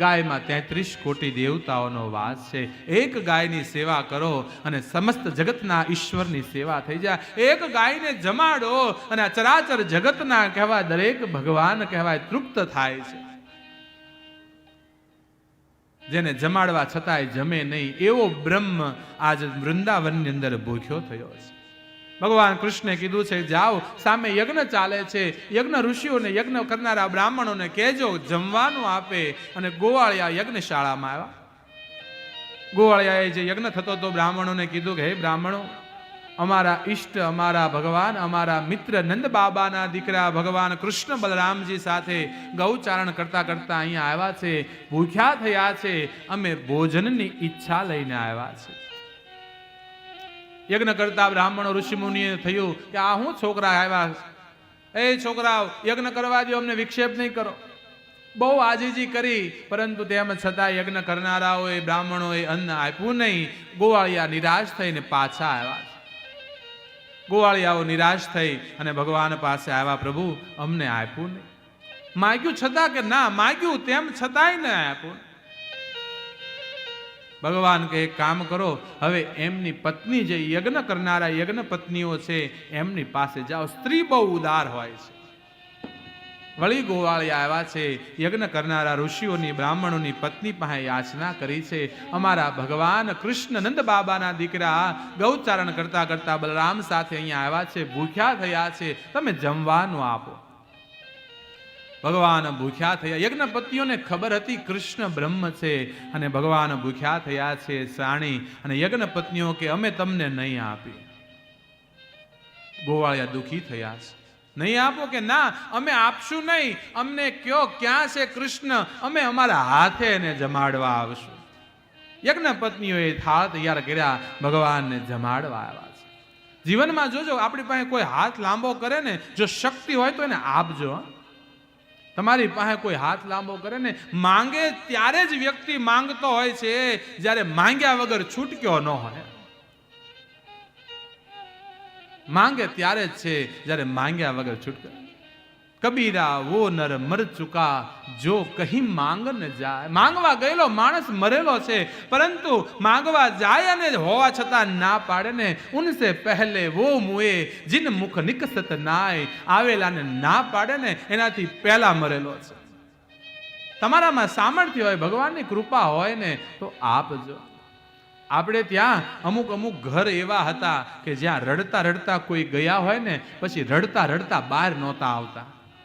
ગાયમાં તેત્રીસ કોટી દેવતાઓનો વાસ છે. એક ગાયની સેવા કરો અને સમસ્ત જગતના ઈશ્વરની સેવા થઈ જાય. એક ગાયને જમાડો અને આ ચરાચર જગતના કહેવાય, દરેક ભગવાન કહેવાય, તૃપ્ત થાય છે. જેને જમાડવા છતાંય જમે નહીં, એવો બ્રહ્મ આજ વૃંદાવનની અંદર ભૂખ્યો થયો છે. ભગવાન કૃષ્ણે કીધું છે, જાઓ, સામે યજ્ઞ ચાલે છે. યજ્ઞ ઋષિઓને યજ્ઞ કરનારા બ્રાહ્મણોને કહેજો, જમવાનું આપે. અને ગોવાળિયા યજ્ઞશાળામાં આવ્યા. ગોવાળિયાએ જે યજ્ઞ થતો તો બ્રાહ્મણોને કીધું કે, હે બ્રાહ્મણો, અમારા ઈષ્ટ, અમારા ભગવાન, અમારા મિત્ર નંદ બાબાના દીકરા ભગવાન કૃષ્ણ બલરામજી સાથે ગૌચારણ કરતા કરતા અહીંયા આવ્યા છે. ભૂખ્યા થયા છે. અમે ભોજનની ઈચ્છા લઈને આવ્યા છે યજ્ઞ કરતા બ્રાહ્મણો ઋષિમુનિએ થયું કે આ હું છોકરા આવ્યા એ છોકરાઓ, યજ્ઞ કરવા દો અમને વિક્ષેપ નહીં કરો. બહુ આજીજી કરી, પરંતુ તેમ છતાં યજ્ઞ કરનારાઓએ, બ્રાહ્મણોએ અન્ન આપ્યું નહીં. ગોવાળિયા નિરાશ થઈને પાછા આવ્યા ગોવાળિયાઓ નિરાશ થઈ અને ભગવાન પાસે આવ્યા, પ્રભુ, અમને આપ્યું નહીં. માગ્યું છતાં કે ના, માગ્યું તેમ છતાંય ન આપ્યું. ભગવાન કે એક કામ કરો, હવે એમની પત્ની જે યજ્ઞ કરનારા યજ્ઞ પત્નીઓ છે, એમની પાસે જાઓ. સ્ત્રી બહુ ઉદાર હોય છે. વળી ગોવાળિયા આવ્યા છે, યજ્ઞ કરનારા ઋષિઓની, બ્રાહ્મણોની પત્ની પાસે યાચના કરી છે. અમારા ભગવાન કૃષ્ણ નંદ બાબાના દીકરા ગૌચારણ કરતા કરતા બલરામ સાથે અહીંયા આવ્યા છે, ભૂખ્યા થયા છે. તમે જમવાનું આપો. ભગવાન ભૂખ્યા થયા. યજ્ઞપતિઓને ખબર હતી કૃષ્ણ બ્રહ્મ છે અને ભગવાન ભૂખ્યા થયા છે સાણી. અને યજ્ઞપત્નીઓ કે અમે તમને નહીં આપી ગોવાળિયા દુઃખી થયા છે. નહીં આપો કે ના, અમે આપશું નહીં. અમને કયો ક્યાં છે કૃષ્ણ? અમે અમારા હાથે એને જમાડવા આવશું. યજ્ઞ પત્નીઓએ થાળ તૈયાર કર્યા, ભગવાનને જમાડવા આવ્યા છે. જીવનમાં જોજો, આપણી પાસે કોઈ હાથ લાંબો કરે ને, જો શક્તિ હોય તો એને આપજો, હં. તમારી પાસે કોઈ હાથ લાંબો કરે ને, માંગે ત્યારે જ વ્યક્તિ માંગતો હોય છે, જ્યારે માંગ્યા વગર છૂટક્યો ન હોય. માંગે ત્યારે જ છે, જ્યારે માંગ્યા વગર છૂટક્યો. કબીરા, વો નર મર ચુકા જો કહી માંગ ન જાય. માંગવા ગયેલો માણસ મરેલો છે, પરંતુ માંગવા જાય અને હોવા છતાં ના પાડે ને. ઉનસે પહેલે વો મુએ, જીન મુખ નિકસત નાય. આવેલાને ના પાડે ને, એનાથી પહેલા મરેલો છે. તમારામાં સામર્થ્ય હોય, ભગવાનની કૃપા હોય ને, તો આપજો આપણે ત્યાં અમુક અમુક ઘર એવા હતા કે જ્યાં રડતા રડતા કોઈ ગયા હોય ને, પછી રડતા રડતા બહાર નહોતા આવતા.